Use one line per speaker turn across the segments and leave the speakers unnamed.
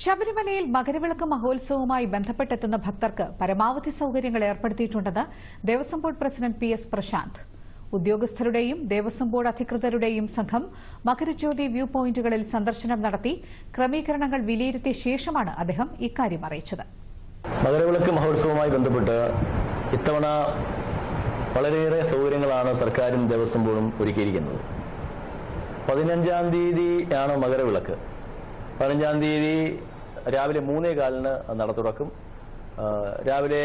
ശബരിമലയിൽ മകരവിളക്ക് മഹോത്സവവുമായി ബന്ധപ്പെട്ടെത്തുന്ന ഭക്തർക്ക് പരമാവധി സൌകര്യങ്ങൾ ഏർപ്പെടുത്തിയിട്ടുണ്ടെന്ന് Devaswom board president P S Prashanth. ഉദ്യോഗസ്ഥരുടെയും ദേവസ്വം ബോർഡ് അധികൃതരുടെയും സംഘം മകരജ്യോതി വ്യൂ പോയിന്റുകളിൽ സന്ദർശനം നടത്തി ക്രമീകരണങ്ങൾ വിലയിരുത്തിയ ശേഷമാണ് അദ്ദേഹം ഇക്കാര്യം അറിയിച്ചത്.
മകരവിളക്ക് മഹോത്സവവുമായി ബന്ധപ്പെട്ട് ഇത്തവണ വളരെയേറെ സൗകര്യങ്ങളാണ് സർക്കാരും ദേവസ്വം ബോർഡും ഒരുക്കിയിരിക്കുന്നത്. പതിനഞ്ചാം തീയതിയാണ് മകരവിളക്ക്. പതിനഞ്ചാം തീയതി രാവിലെ മൂന്നേ കാലിന് നട തുറക്കും. രാവിലെ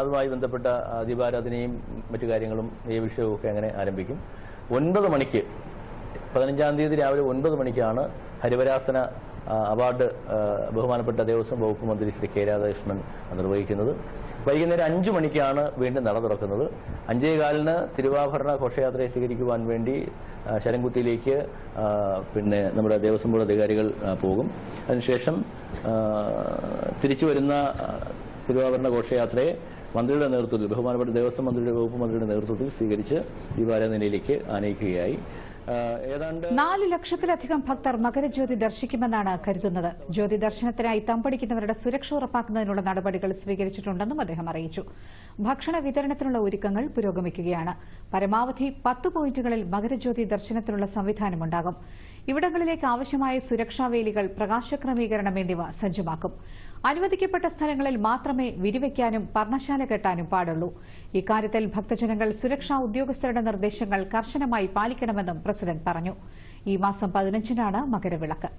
അതുമായി ബന്ധപ്പെട്ട ദീപാരാധനയും മറ്റു കാര്യങ്ങളും ഈ ഒക്കെ അങ്ങനെ ആരംഭിക്കും. ഒൻപത് മണിക്ക് പതിനഞ്ചാം തീയതി രാവിലെ ഒൻപത് മണിക്കാണ് ഹരിവരാസന അവാർഡ് ബഹുമാനപ്പെട്ട ദേവസ്വം വകുപ്പ് മന്ത്രി ശ്രീ കെ രാധാകൃഷ്ണൻ നിർവഹിക്കുന്നത്. വൈകുന്നേരം അഞ്ചു മണിക്കാണ് വീണ്ടും നട തുറക്കുന്നത്. അഞ്ചേ കാലിന് തിരുവാഭരണ ഘോഷയാത്രയെ സ്വീകരിക്കുവാൻ വേണ്ടി ശരംകുത്തിയിലേക്ക് പിന്നെ നമ്മുടെ ദേവസ്വം ബോർഡ് അധികാരികൾ പോകും. അതിനുശേഷം തിരിച്ചു വരുന്ന തിരുവാഭരണ ഘോഷയാത്രയെ മന്ത്രിയുടെ നേതൃത്വത്തിൽ ബഹുമാനപ്പെട്ട ദേവസ്വം മന്ത്രിയുടെ വകുപ്പ് മന്ത്രിയുടെ നേതൃത്വത്തിൽ സ്വീകരിച്ച് ദീപാരാധനയിലേക്ക് ആനയിക്കുകയായി. ഏതാണ്ട്
നാല് ലക്ഷത്തിലധികം ഭക്തർ മകരജ്യോതി ദർശിക്കുമെന്നാണ് കരുതുന്നത്. ജ്യോതി ദർശനത്തിനായി തമ്പടിക്കുന്നവരുടെ സുരക്ഷ ഉറപ്പാക്കുന്നതിനുള്ള നടപടികൾ സ്വീകരിച്ചിട്ടുണ്ടെന്നും അദ്ദേഹം അറിയിച്ചു. ഭക്ഷണ വിതരണത്തിനുള്ള ഒരുക്കങ്ങൾ പുരോഗമിക്കുകയാണ്. പരമാവധി പത്ത് പോയിന്റുകളിൽ മകരജ്യോതി ദർശനത്തിനുള്ള സംവിധാനമുണ്ടാകും. ഇവിടങ്ങളിലേക്ക് ആവശ്യമായ സുരക്ഷാ വേലികൾ പ്രകാശക്രമീകരണം എന്നിവ സജ്ജമാക്കും. അനുവദിക്കപ്പെട്ട സ്ഥലങ്ങളിൽ മാത്രമേ വിരിവയ്ക്കാനും പർണശാല കെട്ടാനും പാടുള്ളൂ. ഇക്കാര്യത്തിൽ ഭക്തജനങ്ങൾ സുരക്ഷാ ഉദ്യോഗസ്ഥരുടെ നിർദ്ദേശങ്ങൾ കർശനമായി പാലിക്കണമെന്നും പ്രസിഡന്റ് പറഞ്ഞു. ഈ മാസം പതിനഞ്ചിനാണ് മകരവിളക്ക്.